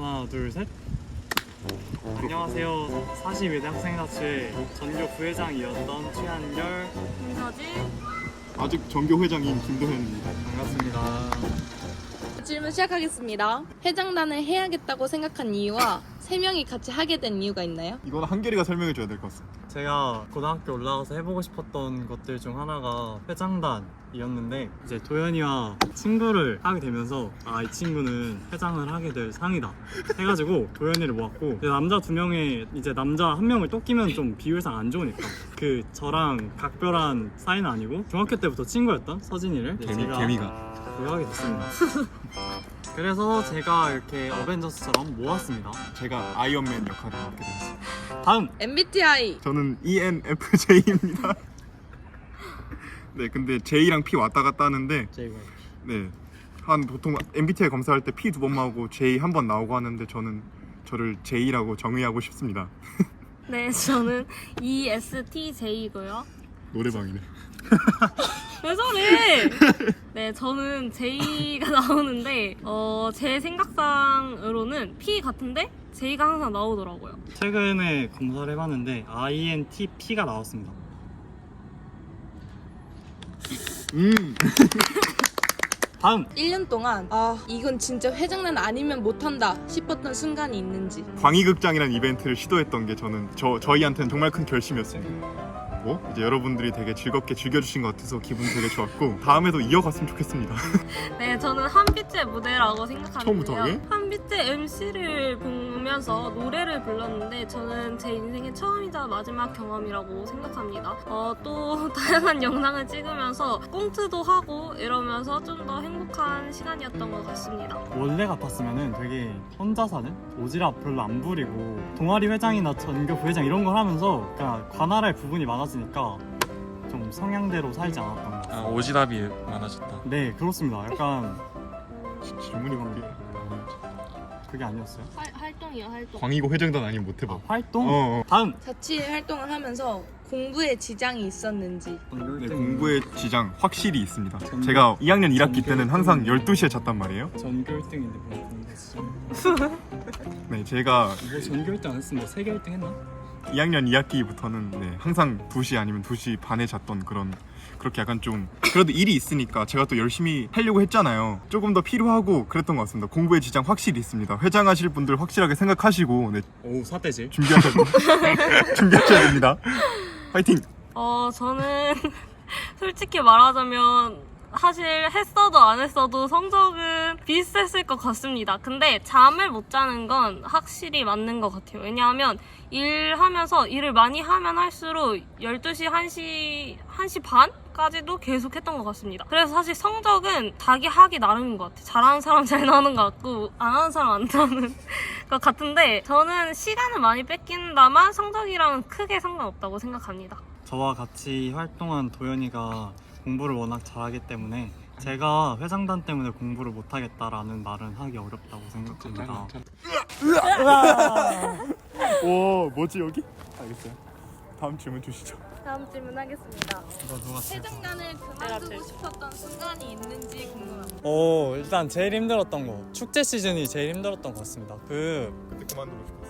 하나 둘 셋. 안녕하세요. 42대 학생자치회 전교 부회장이었던 최한열 김서진 아직 전교 회장인 김도현입니다. 반갑습니다. 질문 시작하겠습니다. 회장단을 해야겠다고 생각한 이유와 세 명이 같이 하게 된 이유가 있나요? 이건 한결이가 설명해 줘야 될 것 같습니다. 제가 고등학교 올라가서 해보고 싶었던 것들 중 하나가 회장단 이었는데 이제 도현이와 친구를 하게 되면서 아 이 친구는 회장을 하게 될 상이다 해가지고 도현이를 모았고 이제 남자 두 명에 이제 남자 한 명을 또 끼면 좀 비율상 안 좋으니까 그 저랑 각별한 사이는 아니고 중학교 때부터 친구였던 서진이를 개미, 개미가. 모하게 됐습니다. 그래서 제가 이렇게 어벤져스처럼 모았습니다. 제가 아이언맨 역할을 맡게 되었습니다. 다음 MBTI 저는 ENFJ입니다. 네, 근데 J랑 P 왔다 갔다 하는데 제이가 네. 한 보통 MBTI 검사할 때 P 두 번 나오고 J 한 번 나오고 하는데 저는 저를 J라고 정의하고 싶습니다. 네, 저는 E ESTJ고요. 노래방이네. 왜 저래? 네, 저는 J가 나오는데 어, 제 생각상으로는 P 같은데 J가 항상 나오더라고요. 최근에 검사를 해봤는데 INTP가 나왔습니다. 음. 다음 1년 동안 아 이건 진짜 회장단 아니면 못한다 싶었던 순간이 있는지 광희극장이라는 이벤트를 시도했던 게 저는 저 저희한테는 정말 큰 결심이었습니다. 뭐 이제 여러분들이 되게 즐겁게 즐겨주신 것 같아서 기분 되게 좋았고 다음에도 이어갔으면 좋겠습니다. 네, 저는 한빛의 무대라고 생각하는데요. 처음부터 하게? 한빛의 MC를 보면서 노래를 불렀는데 저는 제 인생의 처음이자 마지막 경험이라고 생각합니다. 어, 또 다양한 영상을 찍으면서 꽁트도 하고 이러면서 좀 더 행복한 시간이었던 것 같습니다. 원래 같았으면은 되게 혼자 사는 오지랖 별로 안 부리고 동아리 회장이나 전교 부회장 이런 걸 하면서 그냥 관할할 부분이 많아지니까 좀 성향대로 살지 않았던 것 같아요. 아, 오지랖이 많아졌다. 네 그렇습니다. 약간 지- 질문이 그게 그게 아니었어요. 활, 활동이요, 활동. 광희고 회장단 아니면 못 해봐. 아, 활동 어, 어. 다음 자치 활동을 하면서 공부에 지장이 있었는지 네, 공부의 지장 확실히 있습니다. 제가 2학년 1학기 때는 항상 12시에 잤단 말이에요. 전교 1등인데 뭐 공부 진짜 네, 제가 뭐 전교 1등 안 했으면 뭐 세계 1등 했나? 2학년 2학기부터는 네, 항상 2시 아니면 2시 반에 잤던 그런 그렇게 약간 좀 그래도 일이 있으니까 제가 또 열심히 하려고 했잖아요. 조금 더 필요하고 그랬던 것 같습니다. 공부의 지장 확실히 있습니다. 회장하실 분들 확실하게 생각하시고 네, 오 사대질 준비하셔야 됩니다. 준비하셔야 됩니다. 화이팅! 어, 저는 솔직히 말하자면 사실 했어도 안 했어도 성적은 비슷했을 것 같습니다. 근데 잠을 못 자는 건 확실히 맞는 것 같아요. 왜냐하면 일하면서 일을 많이 하면 할수록 12시, 1시, 1시 반 까지도 계속 했던 것 같습니다. 그래서 사실 성적은 자기 하기 나름인 것 같아요. 잘하는 사람 잘 나오는 것 같고 안 하는 사람 안 나오는 것 같은데 저는 시간을 많이 뺏긴다만 성적이랑은 크게 상관없다고 생각합니다. 저와 같이 활동한 도현이가 공부를 워낙 잘하기 때문에 제가 회장단 때문에 공부를 못하겠다라는 말은 하기 어렵다고 생각합니다. 오 뭐지 여기? 알겠어요. 다음 질문 주시죠. 다음 질문 하겠습니다. 누가 누가 회장단을 그만두고 싶었던 순간이 있는지 궁금합니다 어 일단 제일 힘들었던 거 축제 시즌이 제일 힘들었던 것 같습니다. 그 그때 그만두고 싶었어요?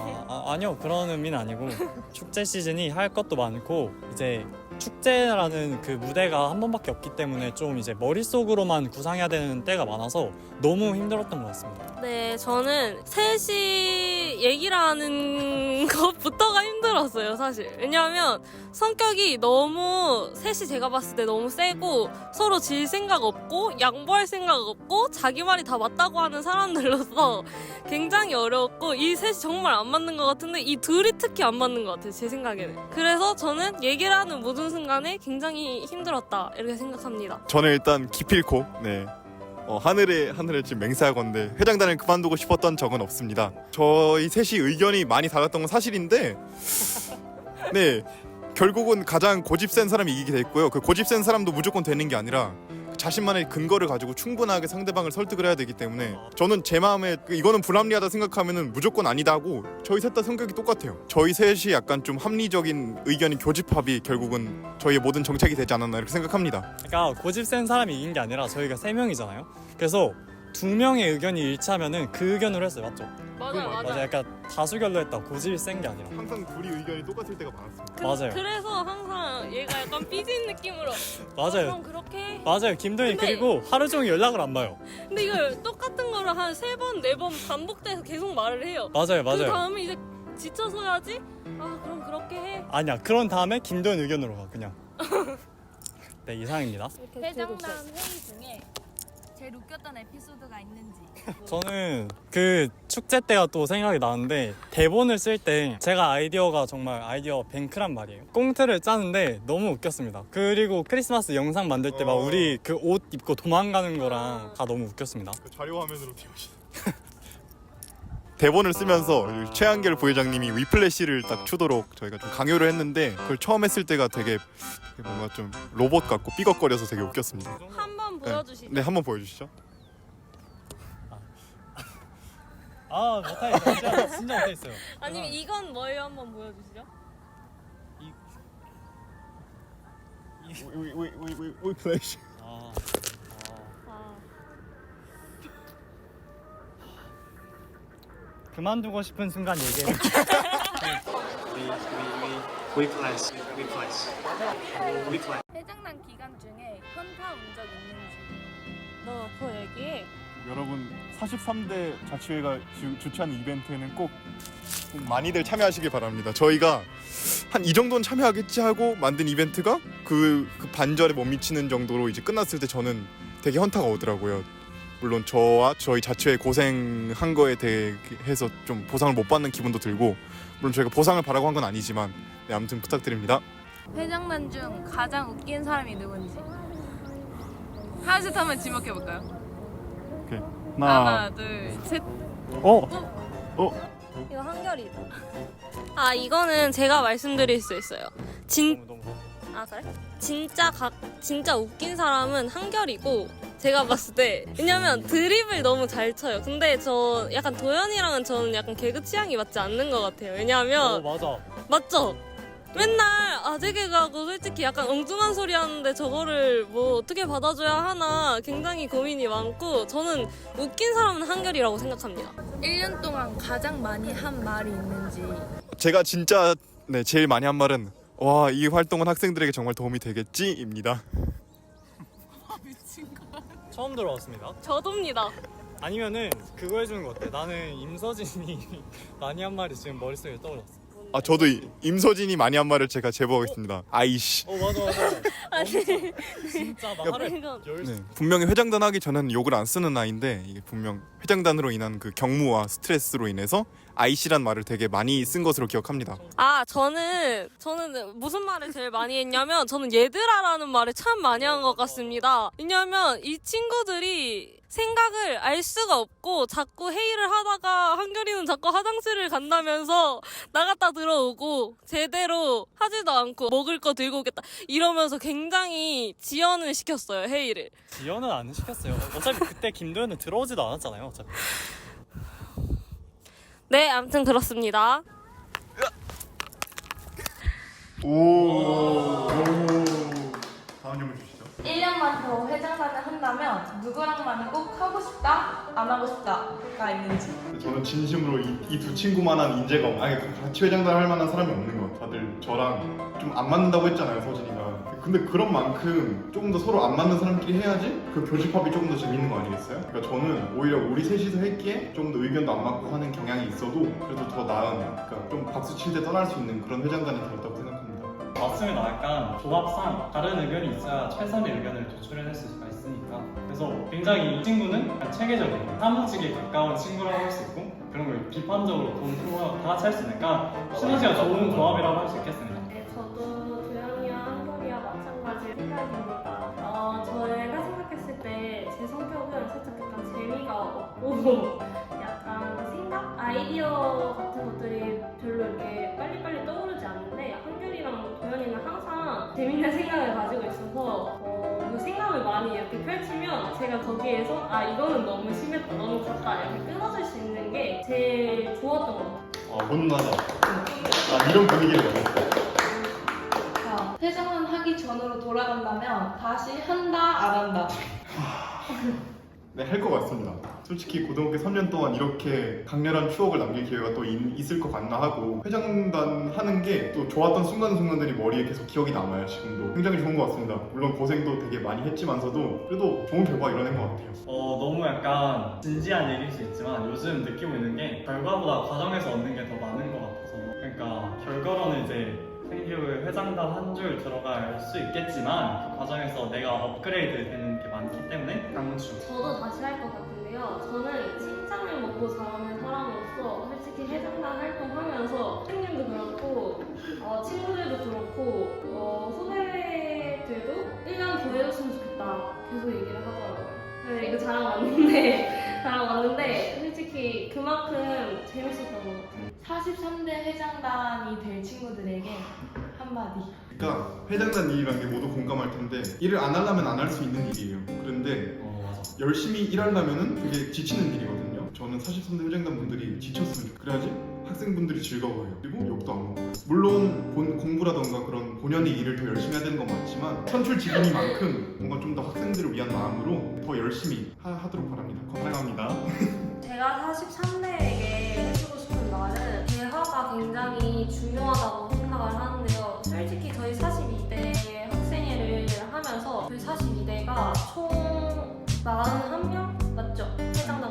아, 아, 아니요 그런 의미는 아니고 축제 시즌이 할 것도 많고 이제 축제라는 그 무대가 한 번밖에 없기 때문에 좀 이제 머릿속으로만 구상해야 되는 때가 많아서 너무 힘들었던 것 같습니다. 네, 저는 셋이 얘기를 하는 것부터가 힘들었어요, 사실. 왜냐하면 성격이 너무 셋이 제가 봤을 때 너무 세고 서로 질 생각 없고 양보할 생각 없고 자기 말이 다 맞다고 하는 사람들로서 굉장히 어려웠고 이 셋이 정말 안 맞는 것 같은데 이 둘이 특히 안 맞는 것 같아요, 제 생각에는. 그래서 저는 얘기를 하는 모든 순간에 굉장히 힘들었다, 이렇게 생각합니다. 저는 일단 기필코 네 어, 하늘에 하늘에 지금 맹세하건데 회장단을 그만두고 싶었던 적은 없습니다. 저희 셋이 의견이 많이 달랐던 건 사실인데 네 결국은 가장 고집 센 사람이 이기게 됐고요. 그 고집 센 사람도 무조건 되는 게 아니라 자신만의 근거를 가지고 충분하게 상대방을 설득을 해야 되기 때문에 저는 제 마음에 그 이거는 불합리하다 생각하면은 무조건 아니다 하고 저희 셋 다 성격이 똑같아요. 저희 셋이 약간 좀 합리적인 의견이 교집합이 결국은 저희의 모든 정책이 되지 않았나 이렇게 생각합니다. 그러니까 고집 센 사람이 이긴 게 아니라 저희가 세 명이잖아요. 그래서 두 명의 의견이 일치하면은 그 의견으로 했어요, 맞죠? 맞아요, 맞아, 맞아요. 약간 다수결로 했다. 고집이 센 게 아니라. 항상 둘이 의견이 똑같을 때가 많았습니다. 맞아요, 그래서 항상 얘가 약간 삐진 느낌으로 어, 맞아요, 그럼 그렇게 해. 맞아요. 김도희 근데- 그리고 하루 종일 연락을 안 봐요. 근데 이걸 똑같은 거를 한 세 번, 네 번 반복돼서 계속 말을 해요. 맞아요, 그 맞아요. 다음에 이제 지쳐서야지. 아 그럼 그렇게 해. 아니야, 그런 다음에 김도현 의견으로 가 그냥. 네 이상입니다. 회장단 회의 중에 제일 웃겼던 에피소드가 있는지. 저는 그 축제 때가 또 생각이 나는데 대본을 쓸 때 제가 아이디어가 정말 아이디어 뱅크란 말이에요. 꽁트를 짜는데 너무 웃겼습니다. 그리고 크리스마스 영상 만들 때 막 어. 우리 그 옷 입고 도망가는 거랑 다 너무 웃겼습니다. 그 자료 화면으로 띄우시. 대본을 쓰면서 최한결 부회장님이 위플래시를 딱 추도록 저희가 좀 강요를 했는데 그걸 처음 했을 때가 되게 뭔가 좀 로봇 같고 삐걱거려서 되게 웃겼습니다. 한번 보여주시죠. 네, 한번 보여주시죠. 아 못하겠어요. 진짜, 진짜 못하겠어요. 아니면 이건 뭐예요? 한번 보여주시죠. 위플래시. 아, 아. 아, 그만두고 싶은 순간 얘기해. 위플래시 위플래시 위 회장단 기간 중에 현타 온 적 있는지. 너 그거 얘기해. 여러분 43대 자치회가 주, 주최하는 이벤트에는 꼭, 꼭 많이들 참여하시길 바랍니다. 저희가 한 이 정도는 참여하겠지 하고 만든 이벤트가 그, 그 반절에 못 미치는 정도로 이제 끝났을 때 저는 되게 현타가 오더라고요. 물론 저와 저희 자치회 고생한 거에 대해서 좀 보상을 못 받는 기분도 들고 물론 저희가 보상을 바라고 한 건 아니지만 네, 아무튼 부탁드립니다. 회장단 중 가장 웃긴 사람이 누군지. 하나 셋 하면 지목해 볼까요? 오케이. 하나, 둘, 셋. 어? 이거 한결이다. 아 이거는 제가 말씀드릴 수 있어요. 진 너무 너무. 아 그래? 진짜 각 진짜 웃긴 사람은 한결이고 제가 봤을 때 왜냐면 드립을 너무 잘 쳐요. 근데 저 약간 도현이랑은 저는 약간 개그 취향이 맞지 않는 것 같아요. 어 왜냐하면 맞아. 맞죠? 맨날 아재 개그하고 솔직히 약간 엉뚱한 소리 하는데 저거를 뭐 어떻게 받아줘야 하나 굉장히 고민이 많고 저는 웃긴 사람은 한결이라고 생각합니다. 1년 동안 가장 많이 한 말이 있는지. 제가 진짜 네, 제일 많이 한 말은 와 이 활동은 학생들에게 정말 도움이 되겠지입니다. 처음 들어왔습니다. 저도입니다. 아니면은 그거 해주는 거 어때? 나는 임서진이 많이 한 말이 지금 머릿속에 떠올랐어. 아 저도 이- 임서진이 많이 한 말을 제가 제보하겠습니다. 아이씨. 어 맞아 맞아. 아니 진짜 막 하루에 이건 열 네, 분명히 회장단 하기 전에는 욕을 안 쓰는 아이인데 이게 분명 회장단으로 인한 그 경무와 스트레스로 인해서 아이씨란 말을 되게 많이 쓴 것으로 기억합니다. 아 저는 저는 무슨 말을 제일 많이 했냐면 저는 얘들아라는 말을 참 많이 한 것 같습니다. 왜냐면 이 친구들이 생각을 알 수가 없고 자꾸 회의를 하다가 한결이는 자꾸 화장실을 간다면서 나갔다 들어오고 제대로 하지도 않고 먹을 거 들고 오겠다 이러면서 굉장히 지연을 시켰어요 회의를. 지연은 안 시켰어요. 어차피 그때 김도현은 들어오지도 않았잖아요. 어차피. 네 아무튼 그렇습니다. 오. 다음 질문. 1년만 더 회장단을 한다면 누구랑만 꼭 하고 싶다, 안 하고 싶다가 있는지. 저는 진심으로 이 두 친구만한 인재가 없- 아니 같이 회장단 할 만한 사람이 없는 것 같아요. 다들 저랑 좀 안 맞는다고 했잖아요, 서진이가. 근데 그런 만큼 조금 더 서로 안 맞는 사람끼리 해야지 그 교집합이 조금 더 재밌는 거 아니겠어요? 그러니까 저는 오히려 우리 셋이서 했기에 조금 더 의견도 안 맞고 하는 경향이 있어도 그래도 더 나은, 그러니까 좀 박수 칠 때 떠날 수 있는 그런 회장단이 되었다고. 맞습니다. 약간 조합상 다른 의견이 있어야 최선의 의견을 도출해낼 수가 있으니까. 그래서 굉장히 이 친구는 체계적인 사무직에 가까운 친구라고 할 수 있고 그런 걸 비판적으로 kontrol하고 다 같이 할 수 있으니까 시너지가 좋은 조합이라고 할 수 있겠습니다. 네, 저도 도영이와 한결이와 마찬가지 생각입니다. 어, 저희가 생각했을 때 제 성격은 살짝 약간 재미가 없고 약간 생각, 아이디어 같은 것들이 별로 이렇게 빨리빨리 떠오르지 않는 재밌는 생각을 가지고 있어서 어, 그 생각을 많이 이렇게 펼치면 제가 거기에서 아 이거는 너무 심했다, 너무 작다 이렇게 끊어질 수 있는 게 제일 좋았던 것 같아요. 아, 혼나다. 아, 이런 분위기를 원했어요. 자, 회장단 하기 전으로 돌아간다면 다시 한다, 안 한다. 네, 할 것 같습니다. 솔직히 고등학교 3년 동안 이렇게 강렬한 추억을 남길 기회가 또 있, 있을 것 같나 하고 회장단 하는 게 또 좋았던 순간순간들이 머리에 계속 기억이 남아요, 지금도. 굉장히 좋은 것 같습니다. 물론 고생도 되게 많이 했지만서도 그래도 좋은 결과 이뤄낸 것 같아요. 어, 너무 약간 진지한 얘기일 수 있지만 요즘 느끼고 있는 게 결과보다 과정에서 얻는 게 더 많은 것 같아서 그러니까 결과로는 이제 생기부의 회장단 한 줄 들어갈 수 있겠지만 그 과정에서 내가 업그레이드 되는 게 많기 때문에 강추 저도 다시 할 것 같 은데요. 저는 칭찬을 먹고 자라는 사람으로서 솔직히 해장단 활동하면서 선생님도 그렇고 어, 친구들도 그렇고 어, 후배들도 1년 더 해줬으면 좋겠다 계속 얘기를 하더라고요. 네, 이거 자랑 맞는데 자랑 맞는데 솔직히 그만큼 재밌었던 것 같아요. 43대 회장단이 될 친구들에게 한마디. 그러니까 회장단 일이라는 게 모두 공감할 텐데 일을 안 하려면 안 할 수 있는 일이에요. 그런데 어 열심히 일하려면은 되게 지치는 일이거든요. 저는 43대 회장단 분들이 지쳤으면 좋 그래야지 학생분들이 즐거워해요. 그리고 욕도 안 먹고. 물론 본, 공부라던가 그런 본연의 일을 더 열심히 해야 되는 건 맞지만 선출직이니만큼 뭔가 좀 더 학생들을 위한 마음으로 더 열심히 하, 하도록 바랍니다. 사랑합니다. 제가 43대에게 해주고 싶은 말은 대화가 굉장히 중요하다고 생각을 하는데요. 솔직히 저희 42대 학생회를 하면서 저희 42대가 총 41명? 맞죠? 명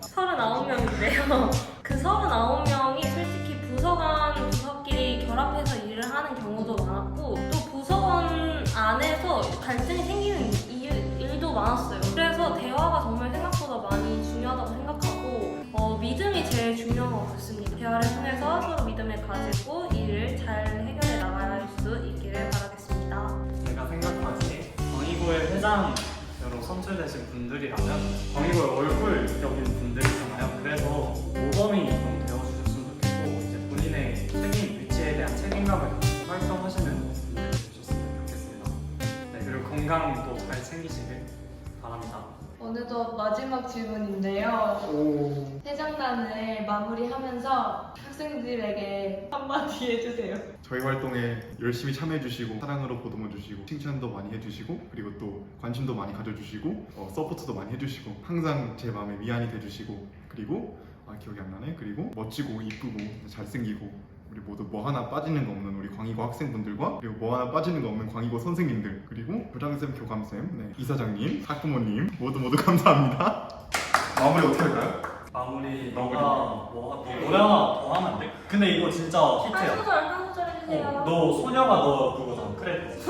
39명인데요. 그 39명이 솔직히 부서간 부서끼리 결합해서 일을 하는 경우도 많았고 또 부서원 안에서 갈등이 생기는 일, 일도 많았어요. 그래서 대화가 정말 생각보다 많이 중요하다고 생각하고 어, 믿음이 제일 중요한 것 같습니다. 대화를 통해서 서로 믿음을 가지고 일을 잘 해결해 나갈 수 있기를 바라겠습니다. 제가 생각하기에 회장으로 선출 되신 분들이라면 광희고의 얼굴적인 분들이잖아요. 그래서 어느덧 마지막 질문인데요. 회장단을 마무리하면서 학생들에게 한마디 해주세요. 저희 활동에 열심히 참여해주시고 사랑으로 보듬어주시고 칭찬도 많이 해주시고 그리고 또 관심도 많이 가져주시고 어, 서포트도 많이 해주시고 항상 제 마음에 위안이 돼주시고 그리고 아 기억이 안 나네 그리고 멋지고 이쁘고 잘생기고 우리 모두 뭐 하나 빠지는 거 없는 우리 광희고 학생분들과 그리고 뭐 하나 빠지는 거 없는 광희고 선생님들 그리고 부장쌤 교감쌤 네, 이사장님 학부모님 모두 모두 감사합니다 마무리 어떻게 할까요? 마무리 너가 뭐, 너 노래 하나 더 하면 안 돼? 근데 이거 진짜 한 히트야. 소절 한 소절 해주세요. 어, 너 소녀가 너 그거잖아 크레딧.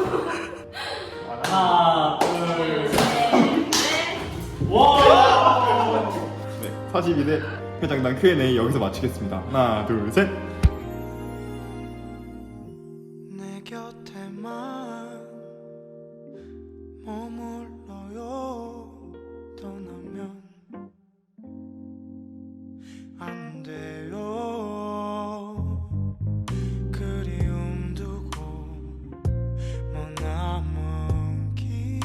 하나 둘 셋. 네. 와! 네 42대 회장단 Q&A 여기서 마치겠습니다 하나 둘 셋 머물러요. 떠나면 안 돼요. 그리움 두고 머나먼 길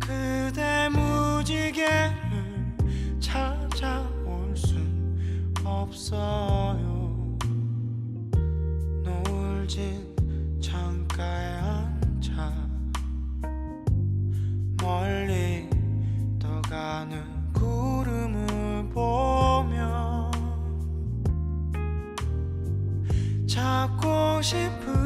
그대 무지개를 찾아올 순 없어요. 노을진 창가에 찾고